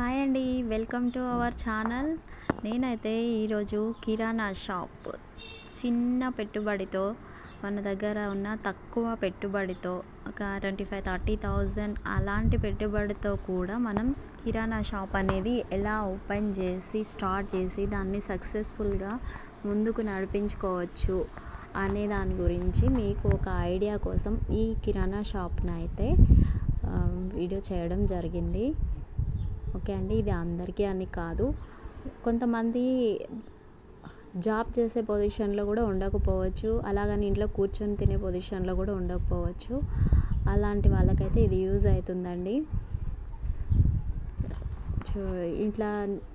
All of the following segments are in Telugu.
హాయ్ అండి వెల్కమ్ టు అవర్ ఛానల్ నేనైతే ఈరోజు కిరాణా షాప్. చిన్న పెట్టుబడితో మన దగ్గర ఉన్న తక్కువ పెట్టుబడితో ఒక ట్వంటీ ఫైవ్ థర్టీ థౌజండ్ అలాంటి పెట్టుబడితో కూడా మనం కిరాణా షాప్ అనేది ఎలా ఓపెన్ చేసి స్టార్ట్ చేసి దాన్ని సక్సెస్ఫుల్గా ముందుకు నడిపించుకోవచ్చు అనే దాని గురించి మీకు ఒక ఐడియా కోసం ఈ కిరాణా షాప్ని అయితే వీడియో చేయడం జరిగింది. ఓకే అండి ఇది అందరికీ అని కాదు. కొంతమంది జాబ్ చేసే పొజిషన్లో కూడా ఉండకపోవచ్చు అలాగని ఇంట్లో కూర్చొని తినే పొజిషన్లో కూడా ఉండకపోవచ్చు. అలాంటి వాళ్ళకైతే ఇది యూజ్ అవుతుందండి. ఇట్లా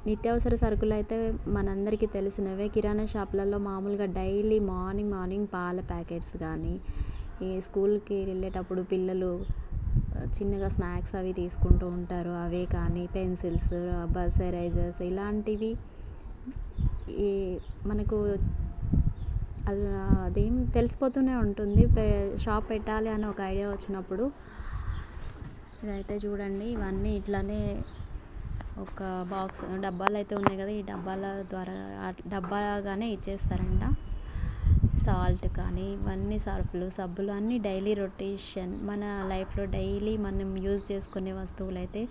నిత్యావసర సరుకులు అయితే మనందరికీ తెలిసినవే. కిరాణా షాప్లలో మామూలుగా డైలీ మార్నింగ్ మార్నింగ్ పాల ప్యాకెట్స్ కానీ ఈ స్కూల్కి వెళ్ళేటప్పుడు పిల్లలు చిన్నగా స్నాక్స్ అవి తీసుకుంటూ ఉంటారు. అవే కానీ పెన్సిల్స్ రబ్బర్స్ ఎరైజర్స్ ఇలాంటివి. ఈ మనకు అదేం తెలిసిపోతూనే ఉంటుంది. షాప్ పెట్టాలి అని ఒక ఐడియా వచ్చినప్పుడు ఇదైతే చూడండి. ఇవన్నీ ఇట్లానే ఒక బాక్స్ డబ్బాలు అయితే ఉన్నాయి కదా. ఈ డబ్బాల ద్వారా డబ్బాగానే ఇచ్చేస్తారంట. సాల్ట్ కానీ ఇవన్నీ సర్ఫ్లు సబ్బులు అన్నీ డైలీ రొటేషన్. మన లైఫ్లో డైలీ మనం యూజ్ చేసుకునే వస్తువులు అయితే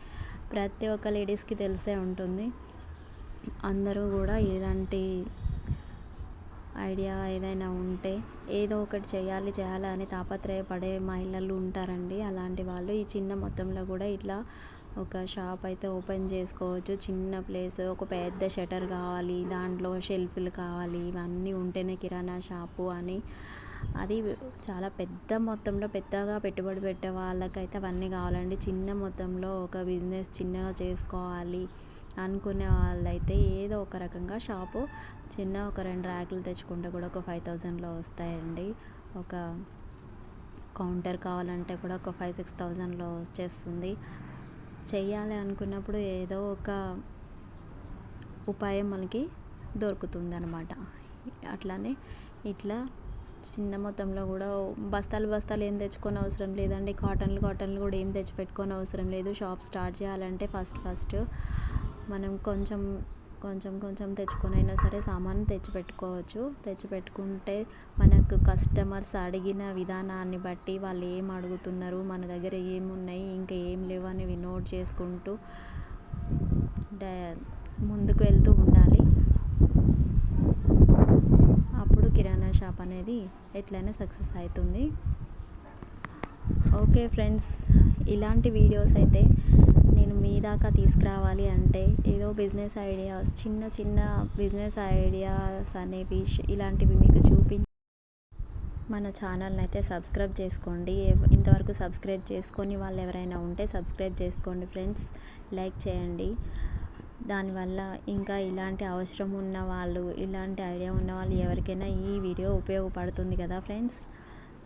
ప్రతి ఒక్క లేడీస్కి తెలిసే ఉంటుంది. అందరూ కూడా ఇలాంటి ఐడియా ఏదైనా ఉంటే ఏదో ఒకటి చేయాలి చేయాలి అని తాపత్రయపడే మహిళలు ఉంటారండి. అలాంటి వాళ్ళు ఈ చిన్న మొత్తంలో కూడా ఇట్లా ఒక షాప్ అయితే ఓపెన్ చేసుకోవచ్చు. చిన్న ప్లేస్ ఒక పెద్ద షటర్ కావాలి దాంట్లో షెల్ఫ్లు కావాలి ఇవన్నీ ఉంటేనే కిరాణా షాపు అని. అది చాలా పెద్ద మొత్తంలో పెద్దగా పెట్టుబడి పెట్టే వాళ్ళకైతే అవన్నీ కావాలండి. చిన్న మొత్తంలో ఒక బిజినెస్ చిన్నగా చేసుకోవాలి అనుకునే వాళ్ళైతే ఏదో ఒక రకంగా షాపు చిన్న ఒక రెండు ర్యాకులు తెచ్చుకుంటే కూడా ఒక ఫైవ్ థౌజండ్లో వస్తాయండి. ఒక కౌంటర్ కావాలంటే కూడా ఒక ఫైవ్ సిక్స్ థౌజండ్లో వచ్చేస్తుంది. చేయాలి అనుకున్నప్పుడు ఏదో ఒక ఉపాయం మనకి దొరుకుతుంది అనమాట అట్లానే ఇట్లా చిన్న మొత్తంలో కూడా బస్తాలు బస్తాలు ఏం తెచ్చుకోని అవసరం లేదండి. కాటన్లు కాటన్లు కూడా ఏం తెచ్చిపెట్టుకోని అవసరం లేదు. షాప్ స్టార్ట్ చేయాలంటే ఫస్ట్ ఫస్ట్ మనం కొంచెం కొంచెం కొంచెం తెచ్చుకొని అయినా సరే సామాను తెచ్చిపెట్టుకోవచ్చు. తెచ్చిపెట్టుకుంటే మనకు కస్టమర్స్ అడిగిన విధానాన్ని బట్టి వాళ్ళు ఏం అడుగుతున్నారు మన దగ్గర ఏమున్నాయి ఇంకా ఏం లేవు అనేవి నోట్ చేసుకుంటూ ముందుకు వెళ్తూ ఉండాలి. అప్పుడు కిరాణా షాప్ అనేది ఎట్లయినా సక్సెస్ అవుతుంది. ఓకే ఫ్రెండ్స్ ఇలాంటి వీడియోస్ అయితే నేను మీ దాకా తీసుకురావాలి అంటే ఏదో బిజినెస్ ఐడియాస్ చిన్న చిన్న బిజినెస్ ఐడియాస్ అనేవి ఇలాంటివి మీకు చూపించి మన ఛానల్ని అయితే సబ్స్క్రైబ్ చేసుకోండి. ఇంతవరకు సబ్స్క్రైబ్ చేసుకొని వాళ్ళు ఎవరైనా ఉంటే సబ్స్క్రైబ్ చేసుకోండి ఫ్రెండ్స్. లైక్ చేయండి. దానివల్ల ఇంకా ఇలాంటి అవసరం ఉన్న వాళ్ళు ఇలాంటి ఐడియా ఉన్న వాళ్ళు ఎవరికైనా ఈ వీడియో ఉపయోగపడుతుంది కదా ఫ్రెండ్స్.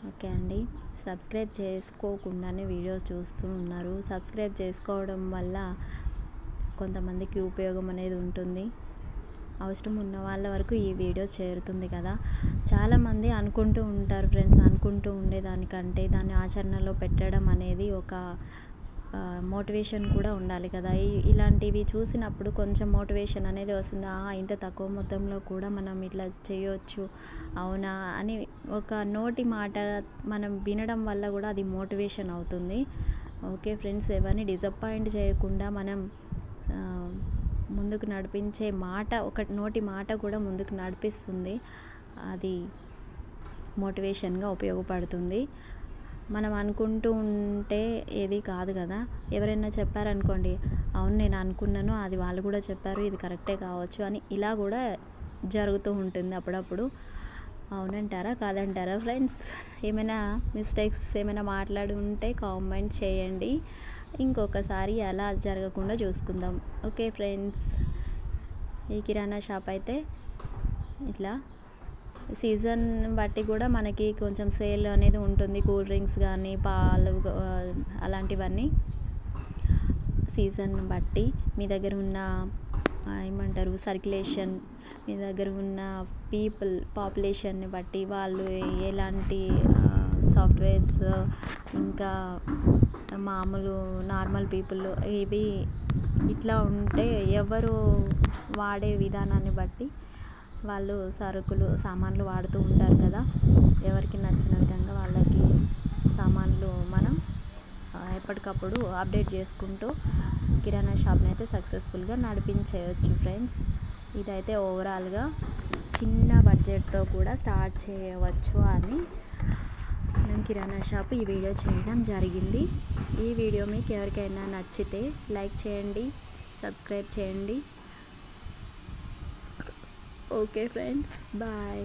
ఓకే అండి. సబ్స్క్రైబ్ చేసుకోకుండానే వీడియోస్ చూస్తూ ఉన్నారు. సబ్స్క్రైబ్ చేసుకోవడం వల్ల కొంతమందికి ఉపయోగం అనేది ఉంటుంది. అవసరం ఉన్న వాళ్ళ వరకు ఈ వీడియో చేరుతుంది కదా. చాలామంది అనుకుంటూ ఉంటారు ఫ్రెండ్స్ అనుకుంటూ ఉండేదానికంటే దాన్ని ఆచరణలో పెట్టడం అనేది ఒక మోటివేషన్ కూడా ఉండాలి కదా. ఇలాంటివి చూసినప్పుడు కొంచెం మోటివేషన్ అనేది వస్తుంది. ఆహా ఇంత తక్కువ మొత్తంలో కూడా మనం ఇట్లా చేయొచ్చు. అవునా? అని ఒక నోటి మాట మనం వినడం వల్ల కూడా అది మోటివేషన్ అవుతుంది. ఓకే ఫ్రెండ్స్ ఎవరిని డిసప్పాయింట్ చేయకుండా మనం ముందుకు నడిపించే మాట ఒక నోటి మాట కూడా ముందుకు నడిపిస్తుంది. అది మోటివేషన్గా ఉపయోగపడుతుంది. మనం అనుకుంటూ ఉంటే ఏది కాదు కదా. ఎవరైనా చెప్పారనుకోండి అవును నేను అనుకున్నాను అది వాళ్ళు కూడా చెప్పారు ఇది కరెక్టే కావచ్చు అని ఇలా కూడా జరుగుతూ ఉంటుంది అప్పుడప్పుడు. అవునంటారా? కాదంటారా ఫ్రెండ్స్? ఏమైనా మిస్టేక్స్ ఏమైనా మాట్లాడి ఉంటే కామెంట్ చేయండి. ఇంకొకసారి అలా జరగకుండా చూసుకుందాం. ఓకే ఫ్రెండ్స్ ఈ కిరాణా షాప్ అయితే ఇట్లా. సీజన్ బట్టి కూడా మనకి కొంచెం సేల్ అనేది ఉంటుంది. కూల్ డ్రింక్స్ కానీ పాలు అలాంటివన్నీ. సీజన్ బట్టి మీ దగ్గర ఉన్న ఏమంటారు సర్క్యులేషన్ మీ దగ్గర ఉన్న పీపుల్ పాపులేషన్ని బట్టి వాళ్ళు ఎలాంటి సాఫ్ట్వేర్స్ ఇంకా మామూలు నార్మల్ పీపుల్ ఇవి ఇట్లా ఉంటే ఎవరు వాడే విధానాన్ని బట్టి వాళ్ళు సరుకులు సామాన్లు వాడుతూ ఉంటారు కదా. ఎవరికి నచ్చిన విధంగా వాళ్ళకి సామాన్లు మనం ఎప్పటికప్పుడు అప్డేట్ చేసుకుంటూ కిరాణా షాప్ని అయితే సక్సెస్ఫుల్గా నడిపించేయచ్చు ఫ్రెండ్స్. ఇదైతే ఓవరాల్గా చిన్న బడ్జెట్తో కూడా స్టార్ట్ చేయవచ్చు అని నేను కిరాణా షాప్ ఈ వీడియో చేయడం జరిగింది. ఈ వీడియో మీకు ఎవరికైనా నచ్చితే లైక్ చేయండి సబ్స్క్రైబ్ చేయండి. Okay friends bye